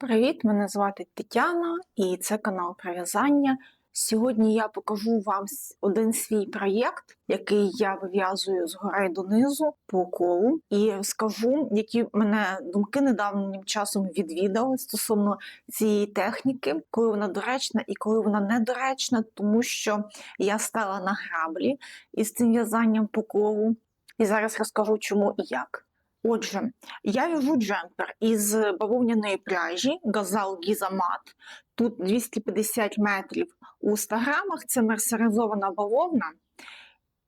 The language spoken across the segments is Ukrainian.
Привіт, мене звати Тетяна і це канал про в'язання. Сьогодні я покажу вам один свій проєкт, який я вив'язую згори донизу по колу, і розкажу, які мене думки недавнім часом відвідали стосовно цієї техніки, коли вона доречна і коли вона недоречна, тому що я стала на граблі із цим в'язанням по колу. І зараз розкажу, чому і як. Отже, я в'яжу джемпер із бавовняної пряжі Газал Гізамат. Тут 250 метрів у 100 грамах. Це мерсеризована бавовна.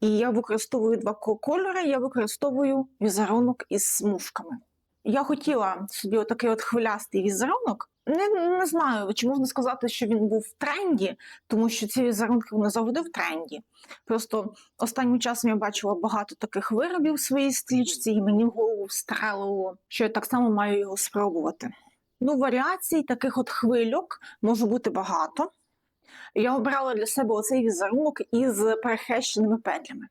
І я використовую два ко- кольори. Я використовую візерунок із смужками. Я хотіла собі отакий от хвилястий візерунок. Не, не знаю, чи можна сказати, що він був в тренді, тому що ці візерунки вони завжди в тренді. Просто останнім часом я бачила багато таких виробів в своїй стрічці, і мені в голову встрелило, що я так само маю його спробувати. Ну, варіацій таких от хвильок може бути багато. Я обрала для себе оцей візерунок із перехрещеними петлями.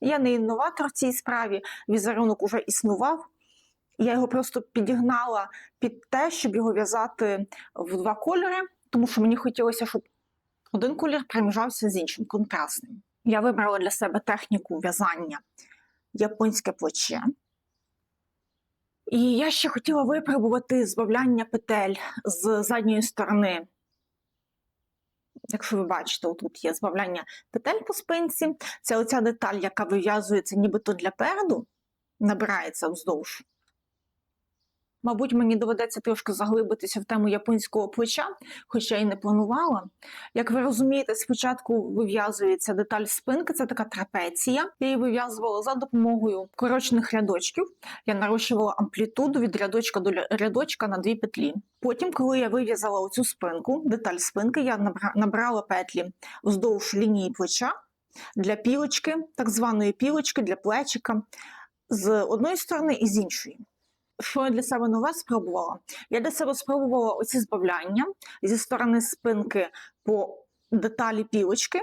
Я не інноватор в цій справі, візерунок уже існував. Я його просто підігнала під те, щоб його в'язати в два кольори, тому що мені хотілося, щоб один колір приміжався з іншим контрастним. Я вибрала для себе техніку в'язання японське плече. І я ще хотіла випробувати збавляння петель з задньої сторони. Якщо ви бачите, тут є збавляння петель по спинці. Це оця деталь, яка вив'язується нібито для переду, набирається вздовж. Мабуть, мені доведеться трошки заглибитися в тему японського плеча, хоча й не планувала. Як ви розумієте, спочатку вив'язується деталь спинки, це така трапеція. Я її вив'язувала за допомогою корочених рядочків. Я нарощувала амплітуду від рядочка до рядочка на дві петлі. Потім, коли я вив'язала оцю спинку, деталь спинки, я набрала петлі вздовж лінії плеча для пілочки, так званої пілочки для плечика з одної сторони і з іншої що я для себе нове спробувала? Я для себе спробувала оці збавляння зі сторони спинки по деталі пілочки.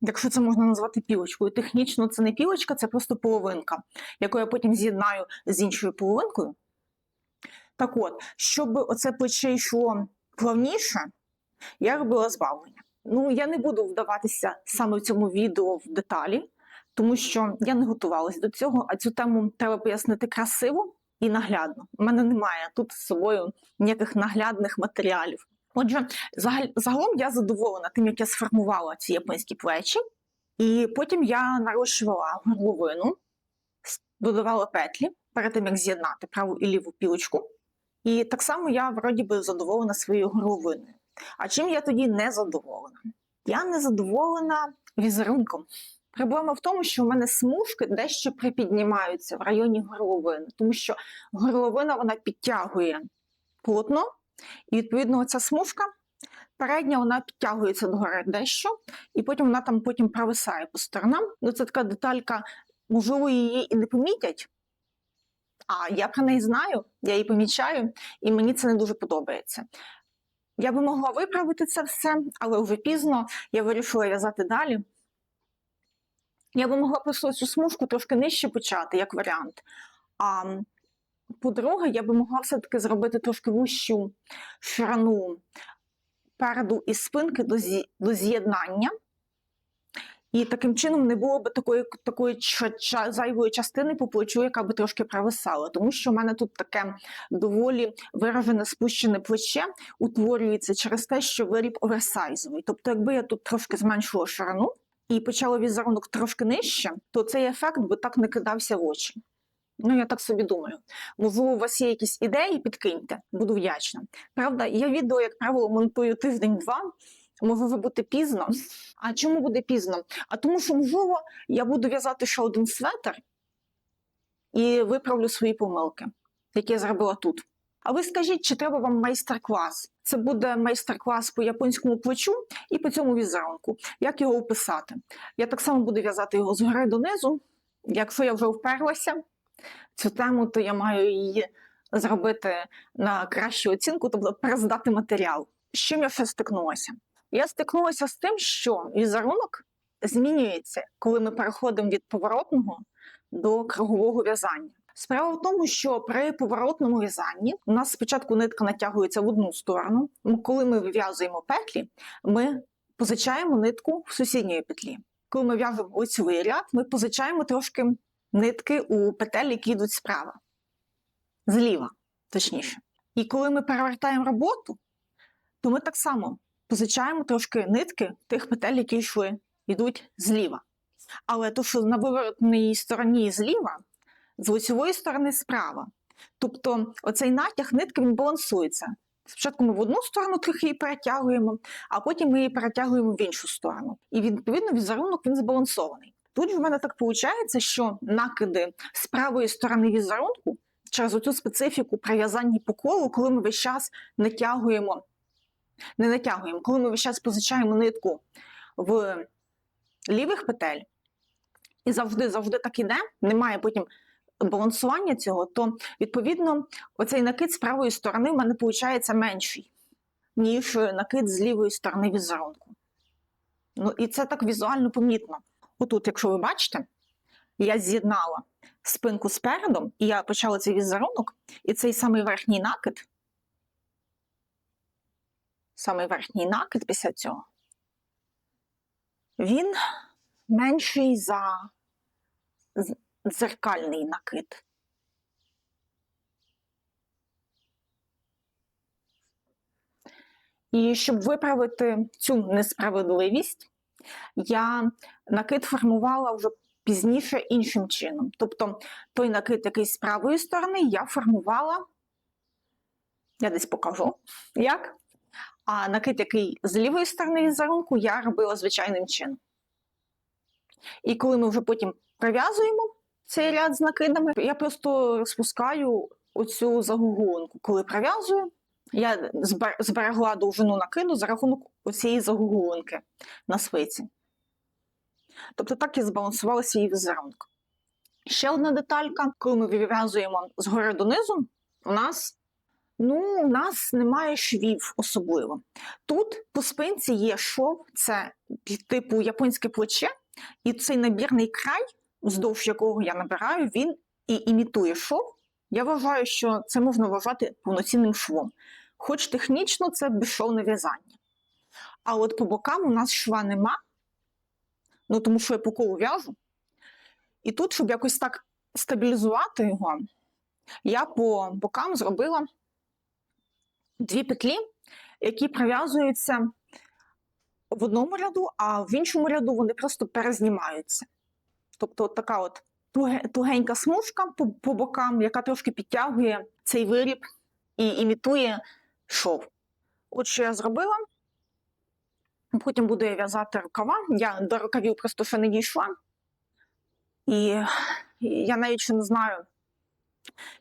Якщо це можна назвати пілочкою, технічно це не пілочка, це просто половинка, яку я потім з'єднаю з іншою половинкою. Так от, щоб оце плече йшло плавніше, я робила збавлення. Ну, я не буду вдаватися саме в цьому відео в деталі, тому що я не готувалась до цього, а цю тему треба пояснити красиво і наглядно. У мене немає тут з собою ніяких наглядних матеріалів. Отже, загалом я задоволена тим, як я сформувала ці японські плечі, і потім я нарощувала горловину, додавала петлі перед тим, як з'єднати праву і ліву пілочку. І так само я вроді би задоволена своєю горловиною. А чим я тоді не задоволена? Я не задоволена візерунком. Проблема в тому, що в мене смужки дещо припіднімаються в районі горловини, тому що горловина вона підтягує плотно, і відповідно ця смужка передня вона підтягується догори дещо, і потім вона там потім провисає по сторонам. Ну це така деталька, можливо, її і не помітять. А я про неї знаю, я її помічаю, і мені це не дуже подобається. Я би могла виправити це все, але вже пізно я вирішила в'язати далі. Я би могла просто цю смужку трошки нижче почати, як варіант. А по-друге, я би могла все-таки зробити трошки вущу ширину переду і спинки до, з'єднання. І таким чином не було б такої, такої зайвої частини по плечу, яка би трошки провисала. Тому що в мене тут таке доволі виражене спущене плече утворюється через те, що виріб оверсайзовий. Тобто, якби я тут трошки зменшила ширину, і почала візерунок трошки нижче, то цей ефект би так не кидався в очі. Ну, я так собі думаю. Можливо, у вас є якісь ідеї, підкиньте, буду вдячна. Правда, я відео, як правило, монтую тиждень-два, може бути пізно. А чому буде пізно? А тому, що, можливо, я буду в'язати ще один светр і виправлю свої помилки, які я зробила тут. А ви скажіть, чи треба вам майстер-клас? Це буде майстер-клас по японському плечу і по цьому візерунку. Як його описати? Я так само буду в'язати його згори донизу. Якщо я вже вперлася цю тему, то я маю її зробити на кращу оцінку, тобто перездати матеріал. З чим я ще стикнулася? Я стикнулася з тим, що візерунок змінюється, коли ми переходимо від поворотного до кругового в'язання. Справа в тому, що при поворотному в'язанні у нас спочатку нитка натягується в одну сторону. Коли ми вив'язуємо петлі, ми позичаємо нитку в сусідньої петлі. Коли ми в'яжемо лицевий ряд, ми позичаємо трошки нитки у петель, які йдуть справа, зліва, точніше. І коли ми перевертаємо роботу, то ми так само позичаємо трошки нитки тих петель, які йшли, йдуть зліва. Але то, що на виворотній стороні зліва, з лицевої сторони справа. Тобто оцей натяг нитки він балансується. Спочатку ми в одну сторону трохи її перетягуємо, а потім ми її перетягуємо в іншу сторону. І відповідно візерунок він збалансований. Тут в мене так виходить, що накиди з правої сторони візерунку через оцю специфіку при в'язанні по колу, коли ми весь час натягуємо, не натягуємо, коли ми весь час позичаємо нитку в лівих петель, і завжди, завжди так іде, немає потім балансування цього, то відповідно оцей накид з правої сторони в мене виходить менший, ніж накид з лівої сторони візерунку. Ну і це так візуально помітно. Отут, якщо ви бачите, я з'єднала спинку з передом, і я почала цей візерунок, і цей самий верхній накид, самий верхній накид після цього, він менший за дзеркальний накид. І щоб виправити цю несправедливість, я накид формувала вже пізніше іншим чином. Тобто той накид, який з правої сторони, я формувала, я десь покажу, як. А накид, який з лівої сторони візерунку, я робила звичайним чином. І коли ми вже потім прив'язуємо цей ряд з накидами, я просто розпускаю оцю загугулинку. Коли прив'язую, я зберегла довжину накиду за рахунок оцієї загугулинки на свиці. Тобто так я збалансувала свій візерунок. Ще одна деталька, коли ми вив'язуємо згори донизу, у нас, ну, у нас немає швів особливо. Тут по спинці є шов, це типу японське плече, і цей набірний край, вздовж якого я набираю, він і імітує шов. Я вважаю, що це можна вважати повноцінним швом. Хоч технічно це безшовне в'язання. А от по бокам у нас шва нема, ну тому що я по колу в'яжу. І тут, щоб якось так стабілізувати його, я по бокам зробила дві петлі, які прив'язуються в одному ряду, а в іншому ряду вони просто перезнімаються. Тобто, така от тугенька смужка по, по бокам, яка трошки підтягує цей виріб і імітує шов. От що я зробила. Потім буду я в'язати рукава. Я до рукавів просто ще не дійшла. І я навіть ще не знаю,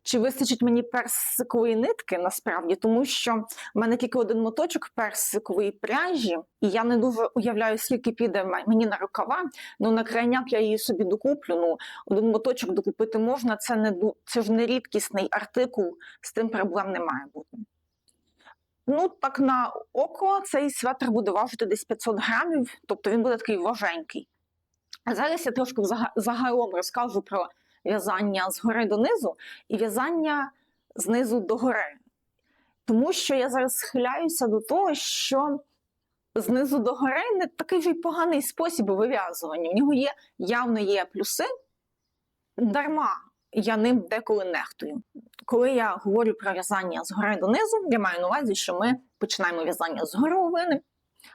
чи вистачить мені персикової нитки насправді, тому що в мене тільки один моточок персикової пряжі, і я не дуже уявляю, скільки піде мені на рукава. Ну на крайняк я її собі докуплю. Ну, один моточок докупити можна, це не це ж не рідкісний артикул, з тим проблем не має бути. Ну, так на око цей светр буде важити десь 500 грамів, тобто він буде такий важенький. А зараз я трошки загалом розкажу про в'язання згори донизу і в'язання знизу догори. Тому що я зараз схиляюся до того, що знизу догори не такий вже й поганий спосіб вив'язування. У нього є явно є плюси, дарма я ним деколи нехтую. Коли я говорю про в'язання згори донизу, я маю на увазі, що ми починаємо в'язання з горловини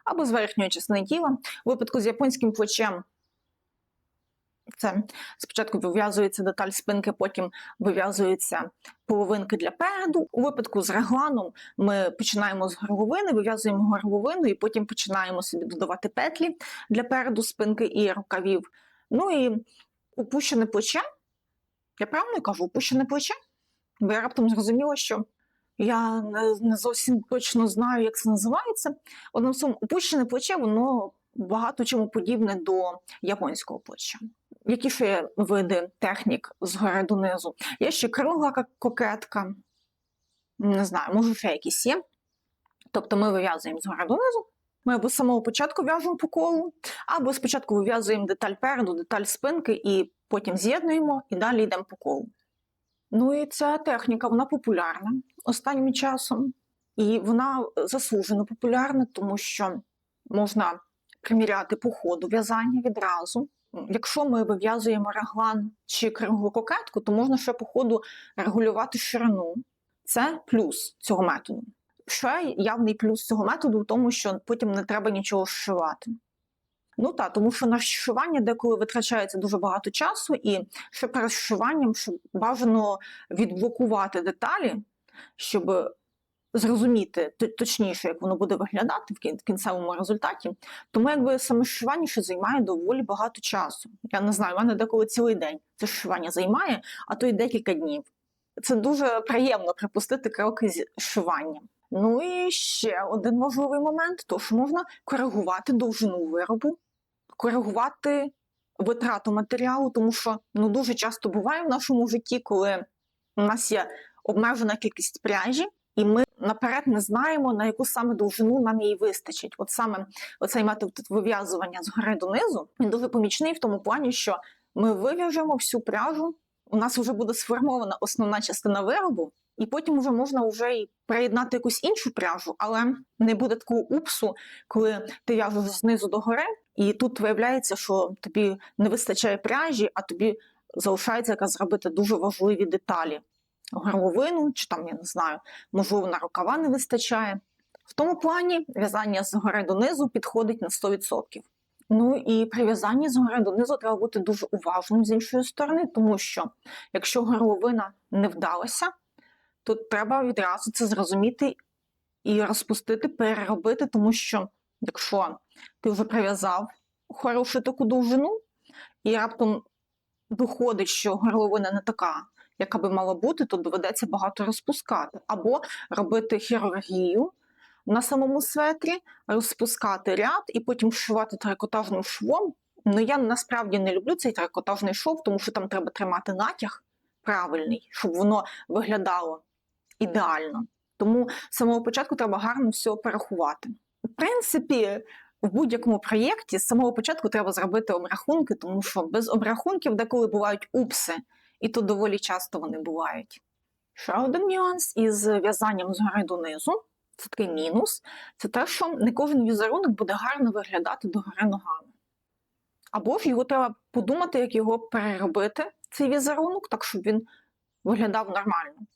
або з верхньої частини тіла. У випадку з японським плечем це спочатку вив'язується деталь спинки, потім вив'язуються половинки для переду. У випадку з регланом ми починаємо з горловини, вив'язуємо горловину і потім починаємо собі додавати петлі для переду спинки і рукавів. Ну і опущене плече. Я правильно кажу, опущене плече? Бо я раптом зрозуміла, що я не зовсім точно знаю, як це називається. Одним словом, опущене плече, воно багато чому подібне до японського плеча. Які ще види технік згори донизу? Є ще кругла кокетка. Не знаю, може ще якісь є. Тобто ми вив'язуємо згори донизу. Ми або з самого початку в'яжемо по колу, або спочатку вив'язуємо деталь переду, деталь спинки, і потім з'єднуємо і далі йдемо по колу. Ну і ця техніка, вона популярна останнім часом, і вона заслужено популярна, тому що можна приміряти по ходу в'язання відразу. Якщо ми вив'язуємо реглан чи круглу кокетку, то можна ще по ходу регулювати ширину. Це плюс цього методу. Ще явний плюс цього методу в тому, що потім не треба нічого зшивати. Ну так, тому що на зшивання деколи витрачається дуже багато часу, і ще перед зшиванням бажано відблокувати деталі, щоб зрозуміти точніше, як воно буде виглядати в кінцевому результаті. Тому якби саме зшивання ще займає доволі багато часу. Я не знаю, у мене деколи цілий день це зшивання займає, а то й декілька днів. Це дуже приємно припустити кроки з зшиванням. Ну і ще один важливий момент: то що можна коригувати довжину виробу, коригувати витрату матеріалу, тому що ну дуже часто буває в нашому житті, коли у нас є обмежена кількість пряжі, і ми наперед не знаємо, на яку саме довжину нам її вистачить. От саме оцей метод вив'язування згори донизу він дуже помічний в тому плані, що ми вив'яжемо всю пряжу, у нас вже буде сформована основна частина виробу, і потім вже можна вже і приєднати якусь іншу пряжу, але не буде такого упсу, коли ти в'яжеш знизу до гори, і тут виявляється, що тобі не вистачає пряжі, а тобі залишається якраз зробити дуже важливі деталі. Горловину, чи там, я не знаю, можливо, на рукава не вистачає. В тому плані в'язання з гори донизу підходить на 100%. Ну і при в'язанні з гори донизу треба бути дуже уважним з іншої сторони, тому що якщо горловина не вдалася, то треба відразу це зрозуміти і розпустити, переробити, тому що якщо ти вже прив'язав хорошу таку довжину, і раптом виходить, що горловина не така, яка би мала бути, то доведеться багато розпускати. Або робити хірургію на самому светрі, розпускати ряд і потім вшивати трикотажним швом. Ну я насправді не люблю цей трикотажний шов, тому що там треба тримати натяг правильний, щоб воно виглядало ідеально. Тому з самого початку треба гарно все порахувати. В принципі, в будь-якому проєкті з самого початку треба зробити обрахунки, тому що без обрахунків деколи бувають упси, і то доволі часто вони бувають. Ще один нюанс із в'язанням згори донизу, це такий мінус, це те, що не кожен візерунок буде гарно виглядати догори ногами. Або ж його треба подумати, як його переробити, цей візерунок, так щоб він виглядав нормально.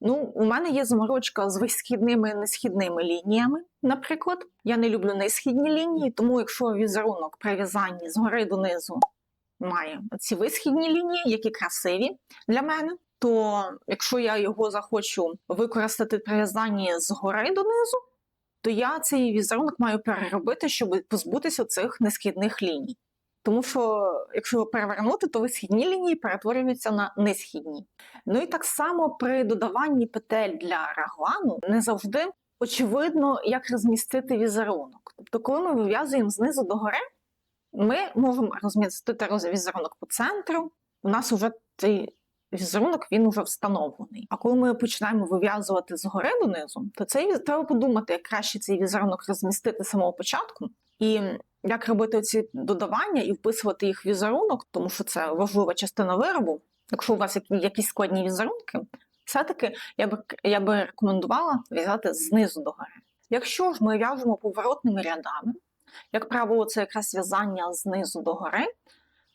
Ну, у мене є заморочка з висхідними і несхідними лініями, наприклад. Я не люблю несхідні лінії, тому якщо візерунок при в'язанні згори донизу має ці висхідні лінії, які красиві для мене, то якщо я його захочу використати при в'язанні згори донизу, то я цей візерунок маю переробити, щоб позбутися цих несхідних ліній. Тому що, якщо його перевернути, то висхідні лінії перетворюються на несхідні. Ну і так само при додаванні петель для раглану не завжди очевидно, як розмістити візерунок. Тобто, коли ми вив'язуємо знизу до гори, ми можемо розмістити роз- візерунок по центру. У нас вже цей візерунок він вже встановлений. А коли ми починаємо вив'язувати згори донизу, то віз- треба подумати, як краще цей візерунок розмістити з самого початку. І як робити ці додавання і вписувати їх в візерунок, тому що це важлива частина виробу. Якщо у вас якісь складні візерунки, все-таки я би, я би рекомендувала в'язати знизу до гори. Якщо ж ми в'яжемо поворотними рядами, як правило, це якраз в'язання знизу до гори,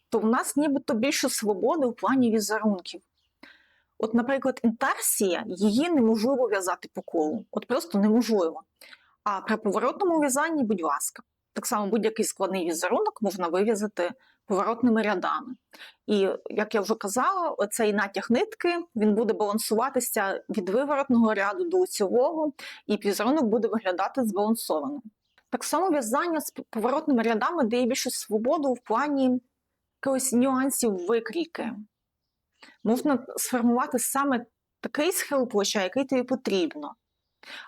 то в нас нібито більше свободи в плані візерунків. От, наприклад, інтерсія, її неможливо в'язати по колу. От просто неможливо. А при поворотному в'язанні, будь ласка, так само будь-який складний візерунок можна вив'язати поворотними рядами. І, як я вже казала, оцей натяг нитки він буде балансуватися від виворотного ряду до лицьового, і візерунок буде виглядати збалансованим. Так само в'язання з поворотними рядами дає більше свободу в плані якихось нюансів викрійки. Можна сформувати саме такий схил плеча, який тобі потрібно.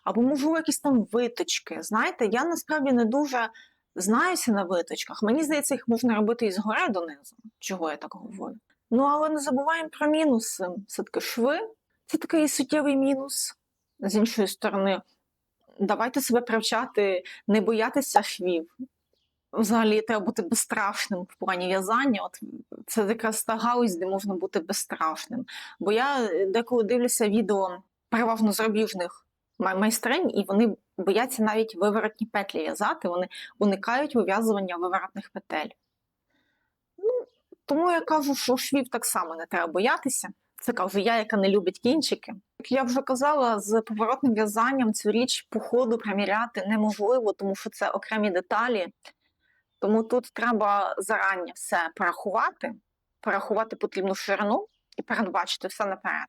Або, можливо, якісь там виточки. Знаєте, я насправді не дуже знаюся на виточках. Мені здається, їх можна робити і згори донизу. Чого я так говорю? Ну, але не забуваємо про мінуси. Все-таки шви це такий суттєвий мінус. З іншої сторони, давайте себе привчати, не боятися швів. взагалі треба бути безстрашним в плані в'язання. От це якраз та галузь, де можна бути безстрашним. Бо я е, деколи дивлюся відео переважно зарубіжних майстринь, і вони бояться навіть виворотні петлі в'язати, вони уникають вив'язування виворотних петель. Ну, тому я кажу, що швів так само не треба боятися. Це кажу я, яка не любить кінчики. Як я вже казала, з поворотним в'язанням цю річ по ходу приміряти неможливо, тому що це окремі деталі. Тому тут треба зарані все порахувати, порахувати потрібну ширину і передбачити все наперед.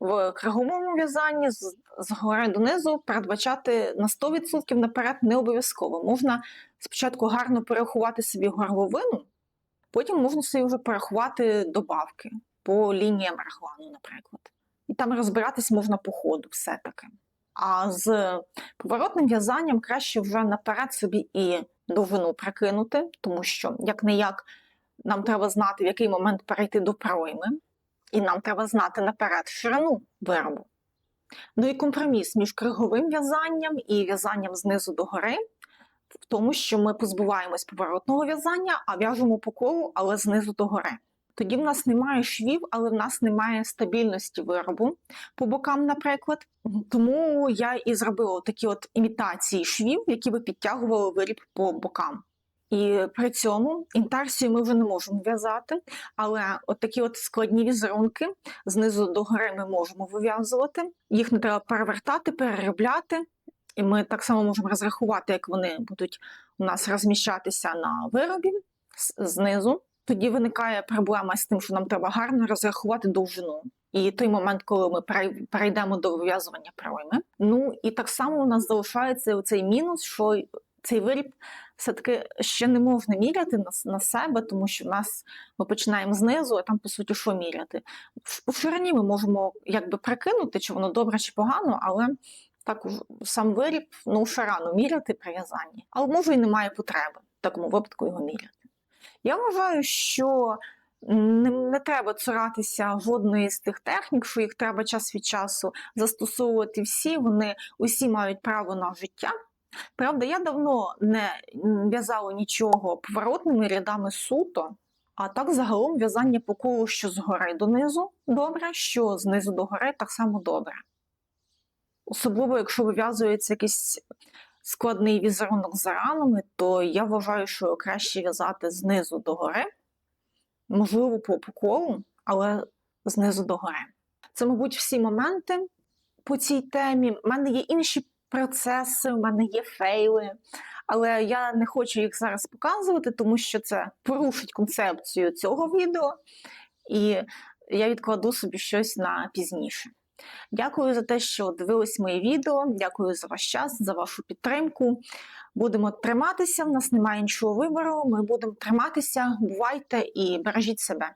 В круговому в'язанні з, згори донизу передбачати на 100% наперед не обов'язково. Можна спочатку гарно порахувати собі горловину, потім можна собі вже порахувати добавки по лініям реглану, наприклад. І там розбиратись можна по ходу все-таки. А з поворотним в'язанням краще вже наперед собі і довжину прикинути, тому що як не як нам треба знати, в який момент перейти до пройми, і нам треба знати наперед ширину виробу. Ну і компроміс між круговим в'язанням і в'язанням знизу до гори в тому, що ми позбуваємось поворотного в'язання, а в'яжемо по колу, але знизу до гори. Тоді в нас немає швів, але в нас немає стабільності виробу по бокам, наприклад. Тому я і зробила такі от імітації швів, які би підтягували виріб по бокам. І при цьому інтарсію ми вже не можемо в'язати, але от такі от складні візерунки знизу до гори ми можемо вив'язувати. Їх не треба перевертати, переробляти. І ми так само можемо розрахувати, як вони будуть у нас розміщатися на виробі знизу. Тоді виникає проблема з тим, що нам треба гарно розрахувати довжину. І той момент, коли ми перейдемо до вив'язування пройми. Ну і так само у нас залишається цей мінус, що цей виріб все-таки ще не можна міряти на, на себе, тому що в нас ми починаємо знизу, а там по суті що міряти. В- У ширині ми можемо якби прикинути, чи воно добре, чи погано, але так сам виріб ну ще рано міряти при в'язанні. Але може і немає потреби в такому випадку його міряти. Я вважаю, що не, не треба цуратися жодної з тих технік, що їх треба час від часу застосовувати всі. Вони усі мають право на життя. Правда, я давно не в'язала нічого поворотними рядами суто, а так загалом в'язання по колу, що згори донизу добре, що знизу до гори так само добре. Особливо, якщо вив'язується якийсь складний візерунок з ранами, то я вважаю, що краще в'язати знизу до гори, можливо, по, по колу, але знизу до гори. Це, мабуть, всі моменти по цій темі. У мене є інші процеси, у мене є фейли, але я не хочу їх зараз показувати, тому що це порушить концепцію цього відео, і я відкладу собі щось на пізніше. Дякую за те, що дивились моє відео. Дякую за ваш час, за вашу підтримку. Будемо триматися. В нас немає іншого вибору. Ми будемо триматися. Бувайте і бережіть себе.